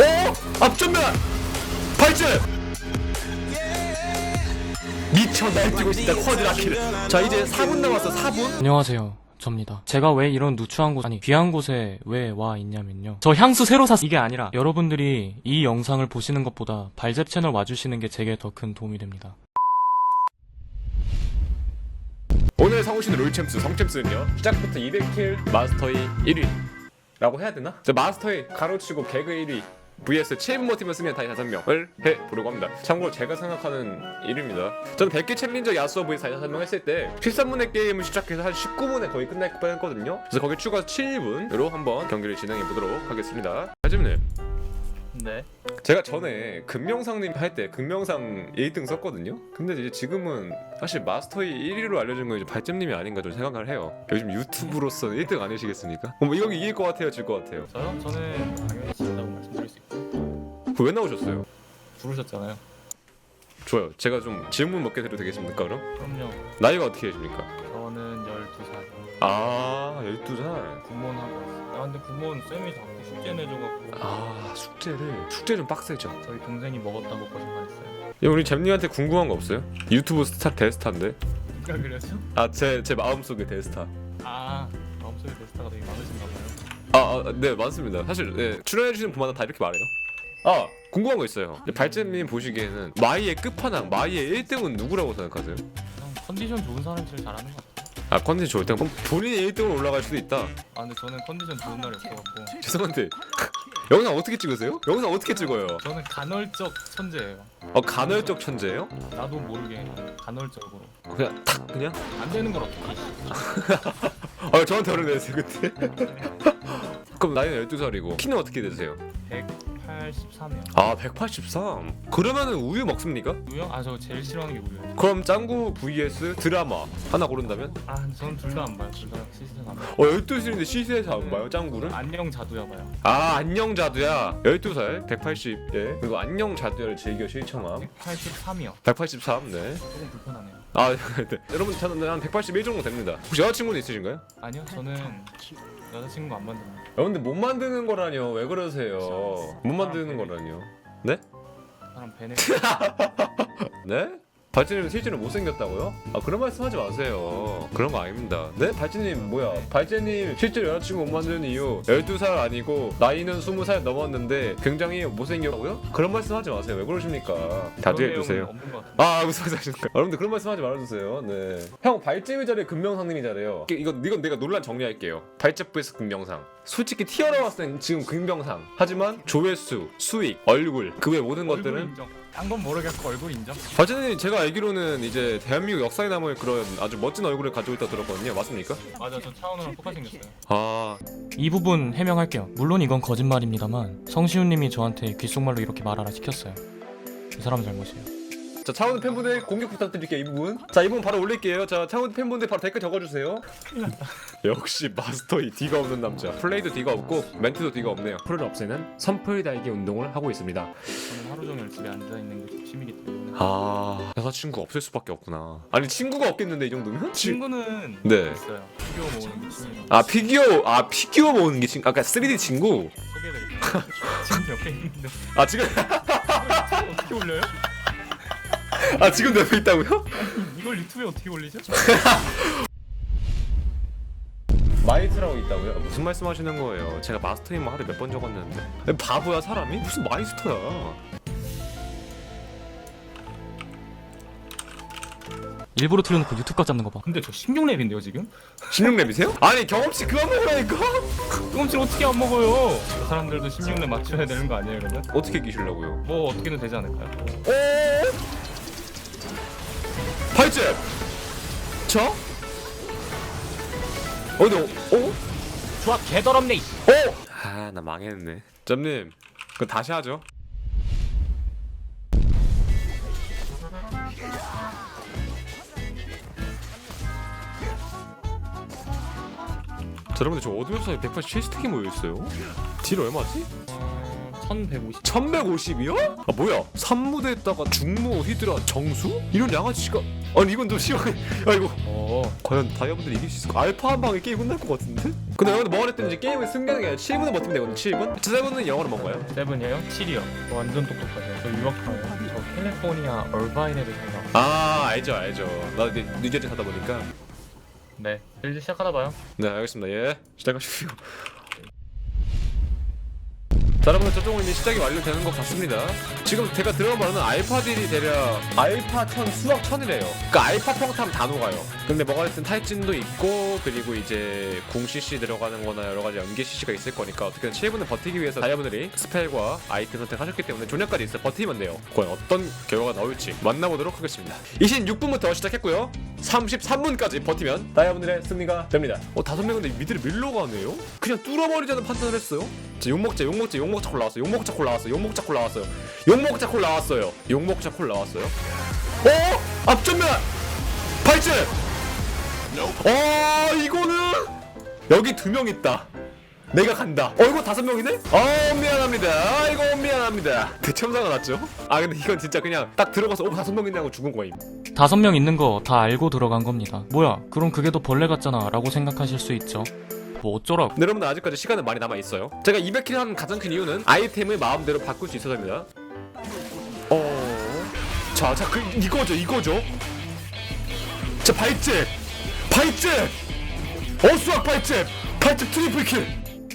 어? 앞전면! 발전! 미쳐 날뛰고 있습니다 쿼드라키를 자 이제 4분 남았어 4분 안녕하세요. 접니다. 제가 왜 이런 누추한 곳, 아니, 귀한 곳에 왜 와 있냐면요. 저 향수 새로 샀, 이게 아니라 여러분들이 이 영상을 보시는 것보다 발잽 채널 와주시는 게 제게 더 큰 도움이 됩니다. 오늘 성우신 롤챔스 성챔스는요 시작부터 200킬 마스터의 1위 라고 해야 되나? 저 마스터의 가로치고 개그 1위 vs 체인모 팀을 쓰면 다시 5명을 해보려고 합니다 참고로 제가 생각하는 1위입니다 저는 100개 챌린저 야수어 vs 다시 5명 했을 때 13분의 게임을 시작해서 한 19분에 거의 끝날 뻔 했거든요 그래서 거기 추가 7분으로 한번 경기를 진행해 보도록 하겠습니다 하지님 네. 제가 전에 금명상님 할 때 금명상 1등 썼거든요. 근데 이제 지금은 사실 마스터이 1위로 알려진 건 이제 발점님이 아닌가 좀 생각을 해요. 요즘 유튜브로서 1등 아니시겠습니까? 뭐 이거 이길 것 같아요, 질 것 같아요. 저요? 저는 당연히 그 왜 나오셨어요? 부르셨잖아요. 좋아요. 제가 좀 질문 몇 개 드려도 되겠습니까, 그럼? 그럼요. 나이가 어떻게 되십니까? 저는 12살. 아, 12살. 구몬하고 왔어요. 아, 근데 구몬 쌤이 자꾸 숙제 내줘갖고. 아, 숙제를 숙제 좀 빡세죠. 저희 동생이 먹었다고 거짓말했어요. 예, 우리 잼님한테 궁금한 거 없어요? 유튜브 스타 대스타인데. 누가 그랬죠? 아, 제 제 마음속의 대스타. 아, 마음속에 데스타가 되게 많으신가 봐요. 아, 아, 네 맞습니다. 사실 네, 출연해 주시는 분마다 다 이렇게 말해요. 아 궁금한 거 있어요. 발제님 보시기에는 마이의 끝판왕, 마이의 1등은 누구라고 생각하세요? 그냥 컨디션 좋은 사람이 제일 잘하는 것 같아요. 아 컨디션 좋을 때 그럼 본인이 1등으로 올라갈 수도 있다. 아, 근데 저는 컨디션 좋은 날이 없어갖고. 죄송한데 영상 어떻게 찍으세요? 영상 어떻게 찍어요? 저는 간헐적 천재예요. 어 간헐적 천재예요? 나도 모르게 간헐적으로. 그냥 탁 그냥? 안 되는 걸 어떻게? 아 저한테 어려내세요 그때. 그럼 나이는 12살이고 키는 어떻게 되세요? 183이요. 아 183. 그러면은 우유 먹습니까? 우요? 아, 저 제일 싫어하는 게 우유예요. 그럼 짱구 vs 드라마 하나 고른다면? 아, 저는 둘 다 안 봐요. 둘 다 시즌 안 봐요. 어 12살인데 시세에서 안 봐요 짱구를? 안녕 자두야 봐요. 아 안녕 자두야 12살 180 예 그리고 안녕 자두야를 즐겨 실청함 183이요. 183 네 조금 불편하네요. 아 네. 여러분 저는 한 181 정도 됩니다 혹시 여자친구는 있으신가요? 아니요, 저는 여자친구 안 만듭니다. 여러분들 못 만드는 거라뇨 왜 그러세요 못 만드는 거라뇨 사람 배네. 네? 발진님 실제로 못생겼다고요? 아 그런 말씀 하지 마세요. 그런 거 아닙니다. 네? 발진님 뭐야? 발진님 실제로 여자친구 못 만드는 이유 12살 아니고 나이는 20살 넘었는데 굉장히 못생겼다고요? 그런 말씀 하지 마세요. 왜 그러십니까? 자제해 주세요. 없는 것 같아요. 아 무슨 하시는 거야 여러분들 그런 말씀 하지 말아주세요. 네형 발제미 자리에 금명상님이 잘해요. 이거 이건 내가 논란 정리할게요. 발제 vs 금명상. 솔직히 티어로 봤을 땐 지금 금명상. 하지만 조회수 수익 얼굴 그 외 모든 얼굴 것들은 인정. 딴 건 모르겠고 얼굴 인정. 발제님 제가 알기로는 이제 대한민국 역사에 남을 그런 아주 멋진 얼굴을 가지고 있다 들었거든요 맞습니까? 맞아, 저 차은우랑 똑같이 생겼어요. 아 이 부분 해명할게요. 물론 이건 거짓말입니다만 성시훈님이 저한테 귓속말로 이렇게 말하라 시켰어요. 그 사람 잘못이에요. 자 차원 팬분들 공격 부탁드릴게요 이 부분 자이 부분 바로 올릴게요 자 차원 팬분들 바로 댓글 적어주세요 역시 마스터이 D가 없는 남자 플레이도 D가 없고 멘트도 D가 없네요 풀을 없애는 선풀 달기 운동을 하고 있습니다 저는 하루 종일 집에 앉아 있는 게 취미이기 때문에. 아 여자친구 없을 수밖에 없구나 아니 친구가 없겠는데 이 정도면? 친구는 네. 있어요. 피규어 모으는 게 취미로 아 피규어 아 피규어 모으는 게 친구 아까 3D 친구 소개해드릴게요. 지금 옆에 있는데 아 지금 어떻게 올려요? 아 지금 옆에 있다고요? 이걸 유튜브에 어떻게 올리죠? 마이스트라고 있다고요? 무슨 말씀하시는 거예요? 제가 마스터인 하루에 몇 번 적었는데 바보야 사람이? 무슨 마이스터야 일부러 틀어놓고 유튜브 잡는 거 봐. 근데 저 16렙인데요 지금? 16렙이세요? 아니 경험치 그만 먹으라니까 조금씩 어떻게 안 먹어요? 저 사람들도 16렙 맞춰야 되는 거 아니에요 그러면? 어떻게 끼시려고요? 뭐 어떻게든 되지 않을까요? 오 발잽 저? 어 근데 어? 어? 좋아 개더럽네 어? 아 나 망했네 점님 그 다시 하죠 자, 여러분들 저 어둠의 수사에 187스택이 모여있어요 딜 얼마지? 어... 1150 1150이요? 아 뭐야 산무대에다가 중무 히드라 정수? 이런 양아치가 아니 이건 좀야 이거 어 과연 다이아몬드를 이길 수 있을까? 알파 한 방에 게임 끝날 것 같은데? 근데 여러분들 뭐가 됐든지 게임을 승리하는 게 아니라 7분을 버티면 되거든 7분? 저 7은 영어로 뭔가요? 세븐이에요? 7이요. 저 완전 똑똑하죠 저 유학파예요 저 캘리포니아 얼바인에도 살아요. 아 알죠 알죠. 나 이제 뉴저지 사다 보니까. 네. 일지 시작하다 봐요. 네 알겠습니다. 예. 시작하십시오 자 여러분 저쪽은 이미 시작이 완료되는 것 같습니다. 지금 제가 들어간 바로는 알파 딜이 대략 알파 1000 수학 1000이래요. 그러니까 알파 평타면 다 녹아요 근데 됐든 탈진도 있고 그리고 이제 궁 CC 들어가는 거나 여러 가지 연계 CC가 있을 거니까 어떻게든 7분을 버티기 위해서 다이아분들이 스펠과 아이템 선택하셨기 때문에 조냐까지 있어 버티면 돼요. 과연 어떤 결과가 나올지 만나보도록 하겠습니다. 26분부터 시작했고요. 33분까지 버티면 다이아분들의 승리가 됩니다. 어 다섯 명인데 미드를 밀러 가네요? 그냥 뚫어버리자는 판단을 했어요? 자 욕먹자 욕먹자 욕먹자 콜 나왔어 욕먹자 콜 나왔어 욕먹자 콜 나왔어요. 욕먹자 콜 나왔어요. 욕먹자 콜 나왔어요. 어? 앞전면 발전 어 이거는 여기 두 명 있다 내가 간다 어 이거 다섯 명이네? 어 미안합니다 이거 미안합니다 대참사가 났죠 아 근데 이건 진짜 그냥 딱 들어가서 어 다섯 명 있네 하고 죽은 거임 다섯 명 있는 거 다 알고 들어간 겁니다. 뭐야, 그럼 그게 더 벌레 같잖아. 라고 생각하실 수 있죠. 뭐 어쩌라고. 근데 여러분들 아직까지 시간은 많이 남아 있어요. 제가 200킬 하는 가장 큰 이유는 아이템을 마음대로 바꿀 수 있어서입니다. 어, 자, 자, 그 이거죠, 이거죠. 자, 발잽, 발잽, 어수학 발잽, 발잽 트리플 킬.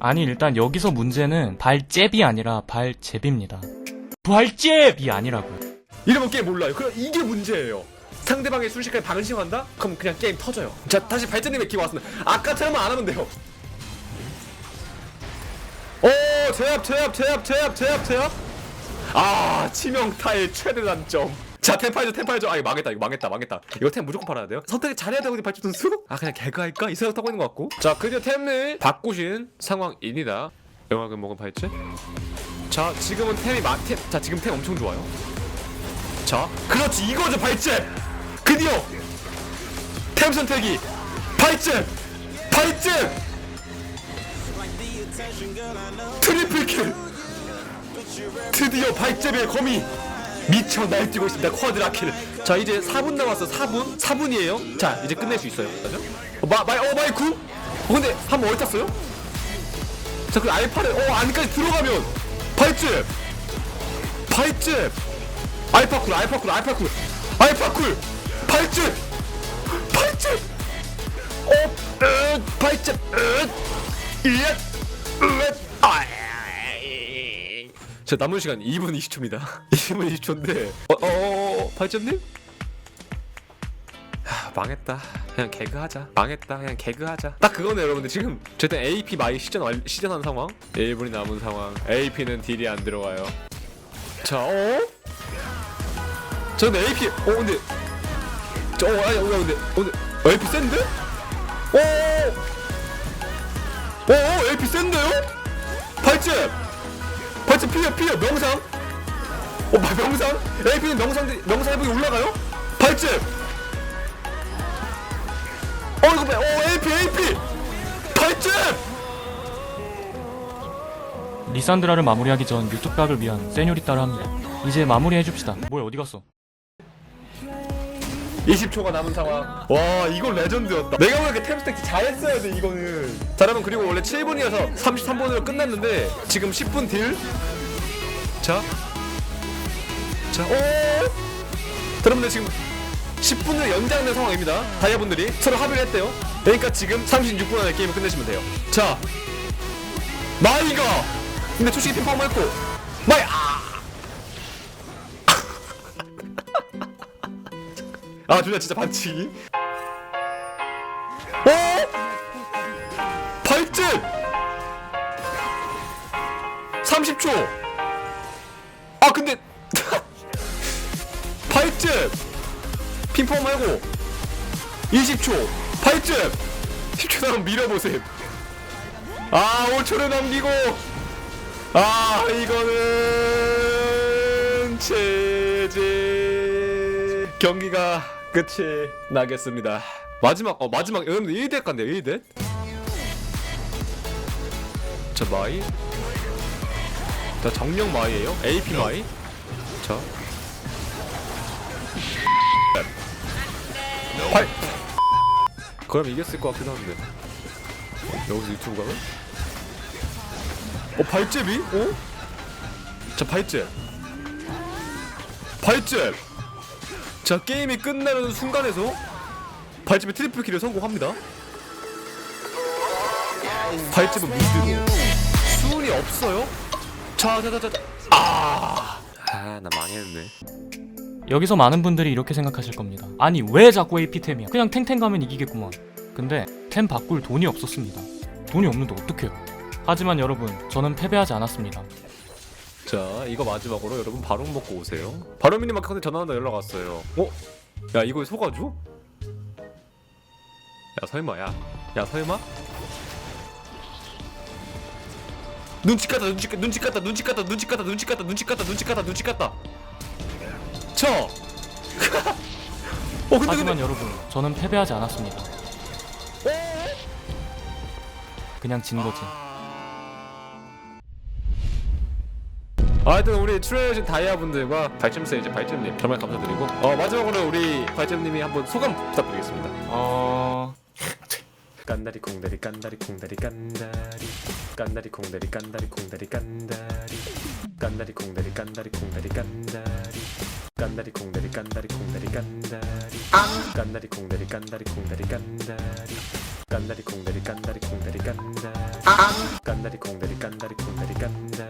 아니, 일단 여기서 문제는 발잽이 아니라 발잽입니다. 발잽이 아니라고. 이러면 게임 몰라요. 그럼 이게 문제예요. 상대방의 순식간에 방심한다? 그럼 그냥 게임 터져요. 자, 다시 발전님의 기회 왔습니다. 아까처럼만 안 하면 돼요. 오, 제압, 제압, 제압, 제압, 제압, 제압. 아, 치명타의 최대 단점. 자, 템파이저, 템파이저. 아, 이거 망했다, 이거 망했다, 망했다. 이거 템 무조건 팔아야 돼요. 선택을 잘해야 되거든요, 발전 선수. 아, 그냥 개그 할까? 이 생각 하고 있는 것 같고. 자, 드디어 템을 바꾸신 상황입니다. 영화금 먹은 발전. 자, 지금은 템이 마, 템, 자, 지금 템 엄청 좋아요. 자, 그렇지 이거죠 발잽. 드디어 템 선택이 발잽, 발잽. 트리플 킬. 드디어 발잽의 거미 미쳐 날뛰고 있습니다. 쿼드라킬. 자, 이제 4분 남았어. 4분? 4분이에요. 자, 이제 끝낼 수 있어요. 어, 마, 마이, 어, 마이쿠? 어, 근데 한 번 얼탔어요? 자, 그 알파를 어 안까지 들어가면 발잽, 발잽. 알파쿨 알파쿨 알파쿨 알파쿨 발전 발전 어 으, 발전 으으 자 남은 시간 2분 20초입니다. 2분 20초인데. 어어 어, 발전님? 하, 망했다. 그냥 개그하자. 망했다. 그냥 개그하자. 딱 그거네 여러분들. 지금 저희는 AP 마이 시전 완- 시전한 상황? 1분이 남은 상황. AP는 딜이 안 들어가요. 자 어? 저 근데 AP 어 근데 저 어, 아니 어 근데 어 근데 어, AP 센데? 오! 오, 오 AP 센데요? 발집! 발집 피어 피어 명상? 어 마- 명상? AP는 명상 명상 회복이 올라가요? 발집! 어 이거 봐, 어 AP AP! 발집! 리산드라를 마무리하기 전 유튜브 각을 위한 세뇨리따를 합니다. 이제 마무리해줍시다. 뭐야, 어디 갔어? 20초가 남은 상황. 와, 이거 레전드였다. 내가 보기에 템스택 잘했어야 돼, 이거는. 자, 여러분, 그리고 원래 7분이어서 33분으로 끝났는데, 지금 10분 딜. 자. 자, 오! 자, 여러분들 지금 10분을 연장된 상황입니다. 다이아분들이 서로 합의를 했대요. 그러니까 지금 36분 안에 게임을 끝내시면 돼요. 자. 마이가! 근데 초식이 핑퐁 했고, 마이, 아! 아 준아 진짜 반칙이? 어? 발집 30초. 아 근데 발집 핑퐁 말고 20초. 발집 10초 남으면 밀어보세요 아 5초를 남기고. 아 이거는 체제 경기가 끝이 나겠습니다. 마지막 어 마지막 여러분들 1대 간대요 1대? 자 마이? 자 정령 마이에요? AP 마이? 자 팔. 그럼 이겼을 것 같기도 한데. 여기서 유튜브 가면? 어 발잽이? 어? 자 발잽. 발잽 자 게임이 끝나는 순간에서 발집에 트리플 킬을 성공합니다. 발집은 문제고 수운이 없어요. 자자자자 아. 아, 나 망했네. 여기서 많은 분들이 이렇게 생각하실 겁니다. 아니 왜 자꾸 AP템이야? 그냥 탱탱 가면 이기겠구만. 근데 템 바꿀 돈이 없었습니다. 돈이 없는데 어떡해요? 하지만 여러분, 저는 패배하지 않았습니다. 자, 이거 마지막으로 여러분 바로 먹고 오세요. 바로 미니 마켓한테 전화 하나 연락 왔어요. 어? 야, 이거 속아줘? 야, 설마 야. 야, 설마? 눈치 깠다, 눈치 깠다, 눈치 깠다, 눈치 깠다, 눈치 깠다, 눈치 깠다, 눈치 깠다, 눈치 깠다, 눈치 깠다. 쳐. 어, 근데 하지만 근데 여러분, 저는 패배하지 않았습니다. 그냥 진 거지. 아, 하여튼 우리 출연해주신 다이아 분들과 발점세 이제 발점님 정말 감사드리고 어 마지막으로 우리 발점님이 한번 소감 부탁드리겠습니다. 어... 깐다리 콩다리 깐다리 콩다리 깐다리 깐다리 콩다리 깐다리 콩다리 깐다리 깐다리 콩다리 깐다리 콩다리 깐다리 깐다리 콩다리 깐다리 콩다리 깐다리 깐다리 콩다리 깐다리 콩다리 깐다리 깐다리 콩다리 깐다리 콩다리 깐다리 깐다리 콩다리 깐다리 콩다리 깐다리